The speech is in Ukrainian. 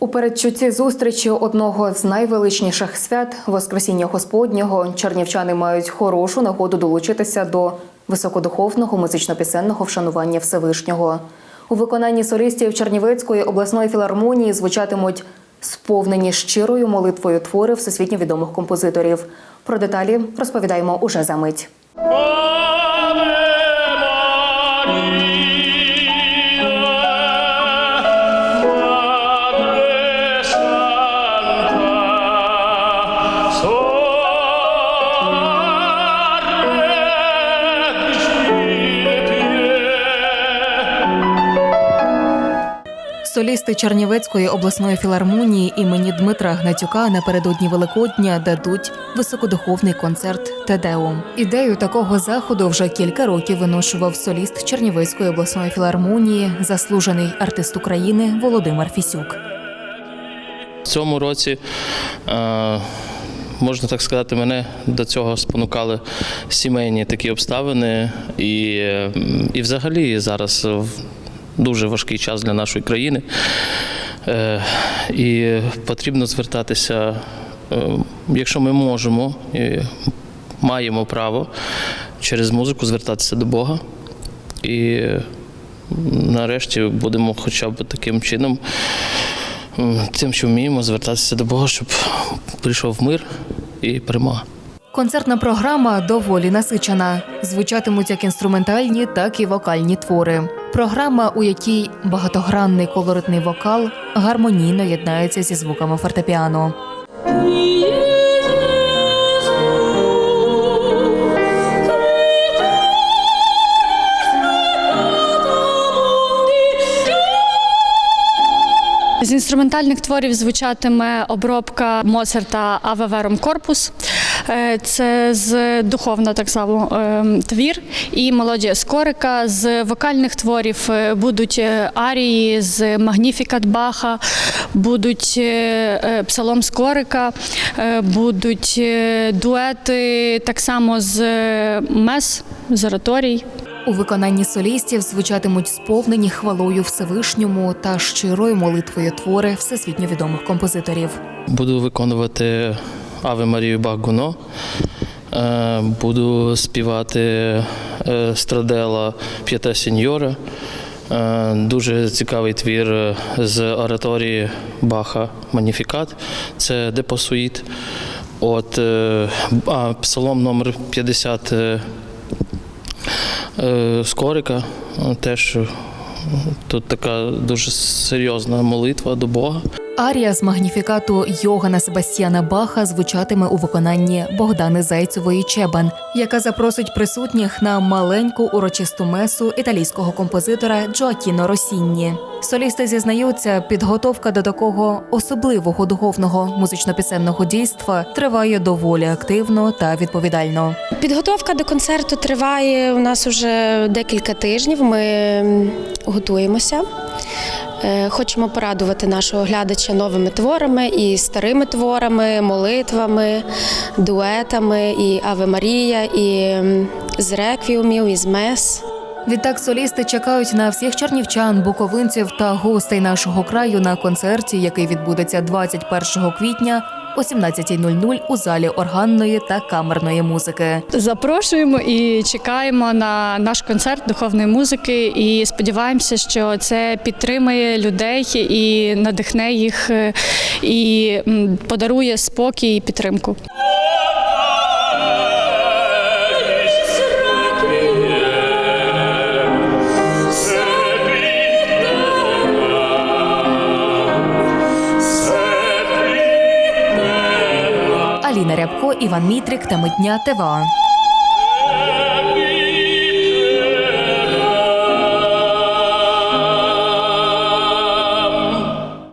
У передчутті зустрічі одного з найвеличніших свят Воскресіння Господнього чернівчани мають хорошу нагоду долучитися до високодуховного музично-пісенного вшанування Всевишнього. У виконанні солістів Чернівецької обласної філармонії звучатимуть сповнені щирою молитвою твори всесвітньо відомих композиторів. Про деталі розповідаємо уже за мить. Солісти Чернівецької обласної філармонії імені Дмитра Гнатюка напередодні Великодня дадуть високодуховний концерт Тедеум. Ідею такого заходу вже кілька років виношував соліст Чернівецької обласної філармонії, заслужений артист України Володимир Фісюк. В цьому році, е, можна так сказати, мене до цього спонукали сімейні такі обставини. І, і взагалі зараз дуже важкий час для нашої країни. Е, І потрібно звертатися, е, якщо ми можемо, і маємо право через музику звертатися до Бога. І нарешті будемо хоча б таким чином тим, що вміємо звертатися до Бога, щоб прийшов мир і перемога. Концертна програма доволі насичена. Звучатимуть як інструментальні, так і вокальні твори. Програма, у якій багатогранний колоритний вокал гармонійно єднається зі звуками фортепіано. З інструментальних творів звучатиме обробка Моцарта Верум Корпус. Це з духовно так само е, твір і мелодія Скорика. З вокальних творів е, будуть е, арії з Магніфікат Баха, будуть е, е, псалом Скорика, е, будуть е, дуети так само з е, мес, з ораторій. У виконанні солістів звучатимуть сповнені хвалою Всевишньому та щирою молитвою твори всесвітньо відомих композиторів. Буду виконувати Аве Марію Багуно, е, буду співати е, Страдела П'ята Сіньора. Е, Дуже цікавий твір з ораторії Баха Маніфікат. Це Депосуїт. От, а псалом номер 50 е, е, Скорика. Теж тут така дуже серйозна молитва до Бога. Арія з магніфікату Йогана Себастьяна Баха звучатиме у виконанні Богдани Зайцевої Чебан, яка запросить присутніх на маленьку урочисту месу італійського композитора Джоакіно Росінні. Солісти зізнаються, підготовка до такого особливого духовного музично-пісенного дійства триває доволі активно та відповідально. Підготовка до концерту триває у нас вже декілька тижнів. Ми готуємося. Е, Хочемо порадувати нашого глядача новими творами і старими творами, молитвами, дуетами, і Аве Марія, і з реквіумів, і з мес. Відтак солісти чекають на всіх чернівчан, буковинців та гостей нашого краю на концерті, який відбудеться 21 квітня о 17.00 у залі органної та камерної музики. Запрошуємо і чекаємо на наш концерт духовної музики. І сподіваємося, що це підтримає людей і надихне їх, е, і подарує спокій і підтримку. Рябко, Іван Мітрик та Митня ТВА.